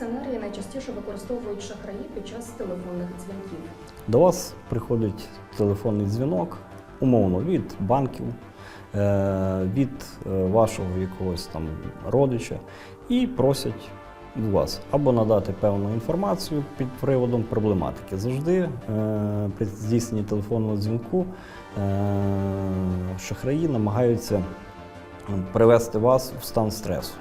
сценарії найчастіше використовують шахраї під час телефонних дзвінків? До вас приходить телефонний дзвінок, умовно, від банків, е, від е, вашого якогось там родича, і просять вас або надати певну інформацію під приводом проблематики. Завжди е, при здійсненні телефонного дзвінку шахраї намагаються привести вас в стан стресу.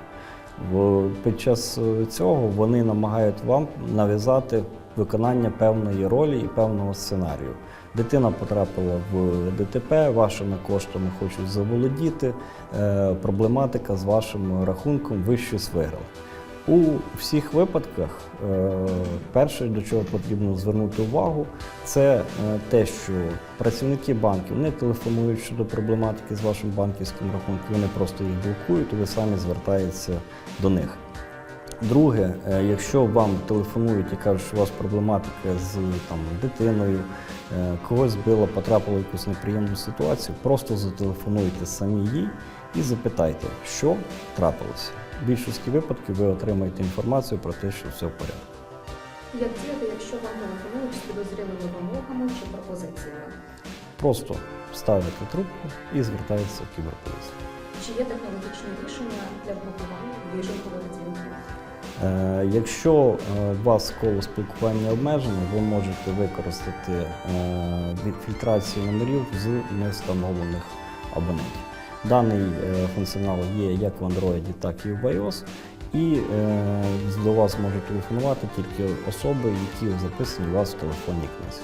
Під час е, цього вони намагають вам нав'язати виконання певної ролі і певного сценарію. Дитина потрапила в ДТП, вашими коштами хочуть заволодіти, е, проблематика з вашим рахунком ви щось виграли. У всіх випадках е, перше, до чого потрібно звернути увагу, це е, те, що працівники банків не телефонують щодо проблематики з вашим банківським рахунком, вони просто їх блокують, і ви самі звертаєтеся до них. Друге, е, якщо вам телефонують і кажуть, що у вас проблематика з там, дитиною, когось збила, потрапила в якусь неприємну ситуацію, просто зателефонуйте самі їй і запитайте, що трапилося. В більшості випадків ви отримаєте інформацію про те, що все в порядку. Як діяти, якщо вам телефонують з підозрілими вимогами чи пропозиціями? Просто ставите трубку і звертаєтеся в кіберполіцію. Чи є технологічні рішення для блокування вижинкових дзвінків? Е, Якщо е, у вас коло спілкування обмежено, ви можете використати е, фільтрацію номерів з невстановлених абонентів. Даний е, функціонал є як в Android, так і в iOS. І е, до вас можуть телефонувати тільки особи, які записані у вас в телефонній книзі.